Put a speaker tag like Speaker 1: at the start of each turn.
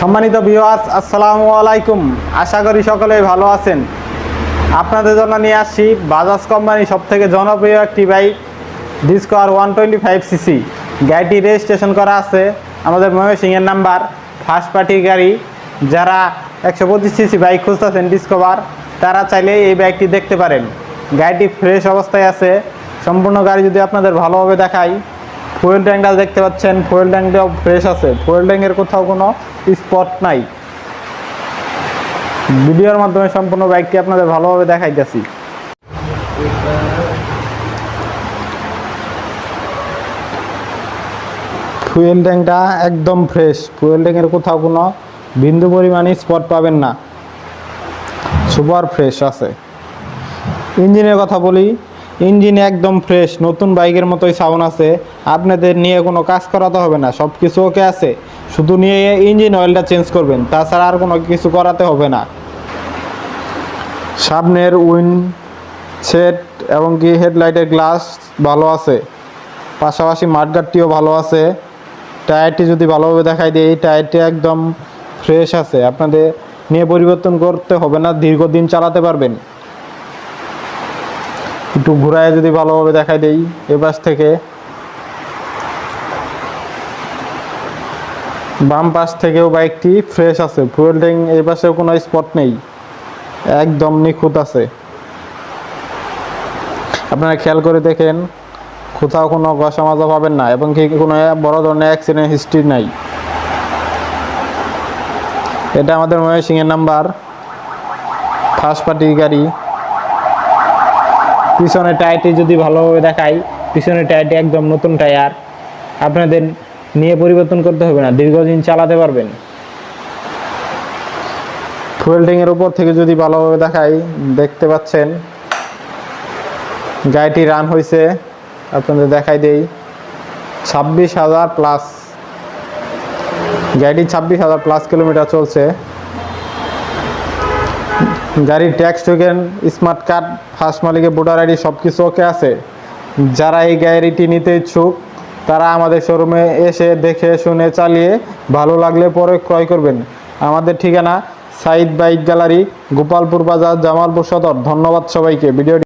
Speaker 1: সম্মানিত ভিউয়ার্স আসসালামু আলাইকুম। আশা করি সকলেই ভালো আছেন। আপনাদের জন্য নিয়ে আসছি বাজাজ কোম্পানি সব থেকে জনপ্রিয় একটি bike Discover one twenty five CC গাড়িটি রেজিস্ট্রেশন করা আছে। আমাদের ময়মনসিংহের নাম্বার ফার্স্ট পার্টির গাড়ি। যারা একশো পঁচিশ সিসি বাইক খুঁজতেছেন ডিসকভার তারা চাইলে এই বাইকটি দেখতে পারেন। গাড়িটি ফ্রেশ অবস্থায় আছে। সম্পূর্ণ গাড়ি যদি আপনাদের ভালোভাবে দেখাই ফুয়েল ট্যাঙ্কটা দেখতে পাচ্ছেন, ফুয়েল ট্যাঙ্কটাও ফ্রেশ আছে। ফুয়েল ট্যাঙ্কের কোথাও কোনো স্পট নাই। ভিডিওর মাধ্যমে সম্পূর্ণ বাইকটি আপনাদের ভালোভাবে দেখাইতেছি। ফুয়েল ট্যাঙ্কটা একদম ফ্রেশ ফুয়েল ট্যাঙ্কের কোথাও কোনো বিন্দু পরিমাণে স্পট পাবেন না। সুপার ফ্রেশ আছে। ইঞ্জিনের কথা বলি ইঞ্জিন একদম ফ্রেশ নতুন বাইকের মতোই সাউন্ড আছে। আপনাদের নিয়ে কোনো কাজ করাতে হবে না সব কিছু ওকে আছে। শুধু নিয়ে ইঞ্জিন অয়েলটা চেঞ্জ করবেন, তাছাড়া আর কোনো কিছু করাতে হবে না। সামনের উইন সেট এবং কি হেডলাইটের গ্লাস ভালো আছে। পাশাপাশি মাঠগাটটিও ভালো আছে। টায়ারটি যদি ভালোভাবে দেখাই দিই টায়ারটি একদম ফ্রেশ আছে। আপনাদের নিয়ে পরিবর্তন করতে হবে না, দীর্ঘদিন চালাতে পারবেন। একটু ঘুরায় যদি ভালোভাবে দেখাই দেই, এ পাশ থেকে। বাম পাশ থেকেও বাইকটি ফ্রেশ আছে ফুয়েল ট্যাঙ্ক এই পাশেও কোনো স্পট নেই, একদম নিখুঁত আছে। আপনারা খেয়াল করে দেখেন, কোথাও কোনো ঘষা মাজা পাবেন না এবং কি কোনো বড় ধরনের অ্যাক্সিডেন্ট হিস্ট্রি নাই। এটা আমাদের ময়মনসিংহের নাম্বার ফার্স্ট পার্টি গাড়ি। পিছনের টায়ারটি যদি ভালোভাবে দেখাই, পিছনের টায়ারটি একদম নতুন টায়ার। আপনাদের নিয়ে পরিবর্তন করতে হবে না, দীর্ঘদিন চালাতে পারবেন। ফুয়েল উপর থেকে যদি ভালোভাবে দেখাই, দেখতে পাচ্ছেন, গাড়িটি রান হয়েছে আপনাদের দেখাই দেই, ছাব্বিশ হাজার প্লাস গাড়িটি ছাব্বিশ হাজার প্লাস কিলোমিটার চলছে। গাড়ির tax token smart card, first মালিকের ভোটার আইডি সব কিছু ওকে আছে। যারা এই গাড়িটি নিতে ইচ্ছুক, তারা আমাদের শোরুমে এসে দেখে শুনে চালিয়ে ভালো লাগলে পরে ক্রয় করবেন। আমাদের ঠিকানা সাইদ বাইক গ্যালারি, গোপালপুর বাজার, জামালপুর সদর। ধন্যবাদ সবাইকে। ভিডিওটি